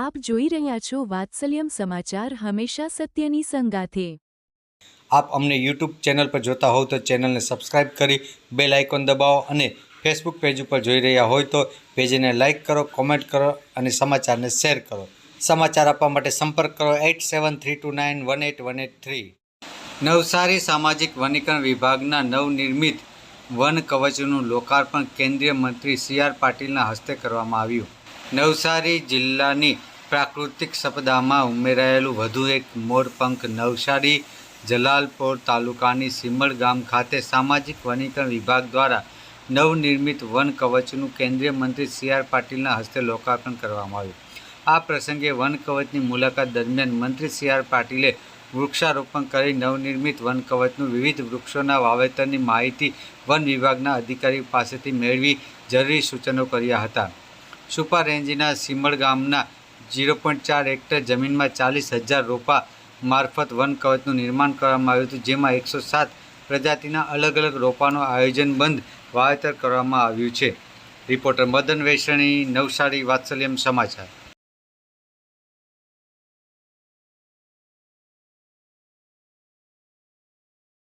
આપ જોઈ રહ્યા છો વાત્સલ્યમ સમાચાર હંમેશા સત્યની સંગાથે. આપ અમને યુટ્યુબ ચેનલ પર જોતા હોવ તો ચેનલને સબસ્ક્રાઇબ કરી બેલ આઇકોન દબાવો અને ફેસબુક પેજ ઉપર જોઈ રહ્યા હોય તો પેજને લાઇક કરો, કોમેન્ટ કરો અને સમાચારને શેર કરો. સમાચાર આપવા માટે સંપર્ક કરો eight seven three two nine one eight one eight three. Navsari સામાજિક વનીકરણ વિભાગના નવનિર્મિત વન કવચનું લોકાર્પણ કેન્દ્રીય મંત્રી સી આર પાટીલના હસ્તે કરવામાં આવ્યું. નવસારી જિલ્લાની પ્રાકૃતિક સંપદામાં ઉમેરાયેલું વધુ એક મોરપંખ નવસારી, જલાલપોર તાલુકાની સિમળ ગામ ખાતે સામાજિક વનીકરણ વિભાગ દ્વારા નવનિર્મિત વન કવચનું કેન્દ્રીય મંત્રી સી આર પાટીલના હસ્તે લોકાર્પણ કરવામાં આવ્યું. આ પ્રસંગે વન કવચની મુલાકાત દરમિયાન મંત્રી સી આર પાટીલે વૃક્ષારોપણ કરી નવનિર્મિત વન કવચનું વિવિધ વૃક્ષોના વાવેતરની માહિતી વન વિભાગના અધિકારી પાસેથી મેળવી જરૂરી સૂચનો કર્યા હતા. સુપા રેન્જના સિમડ ગામના ઝીરો પોઈન્ટ ચાર હેક્ટર જમીનમાં ચાલીસ હજાર રોપા મારફત વન કવચનું નિર્માણ કરવામાં આવ્યું હતું, જેમાં એકસો સાત પ્રજાતિના અલગ અલગ રોપાનું આયોજનબંધ વાવેતર કરવામાં આવ્યું છે. રિપોર્ટર મદન વૈશ્રણી નવસારી, વાત્સલ્યમ સમાચાર.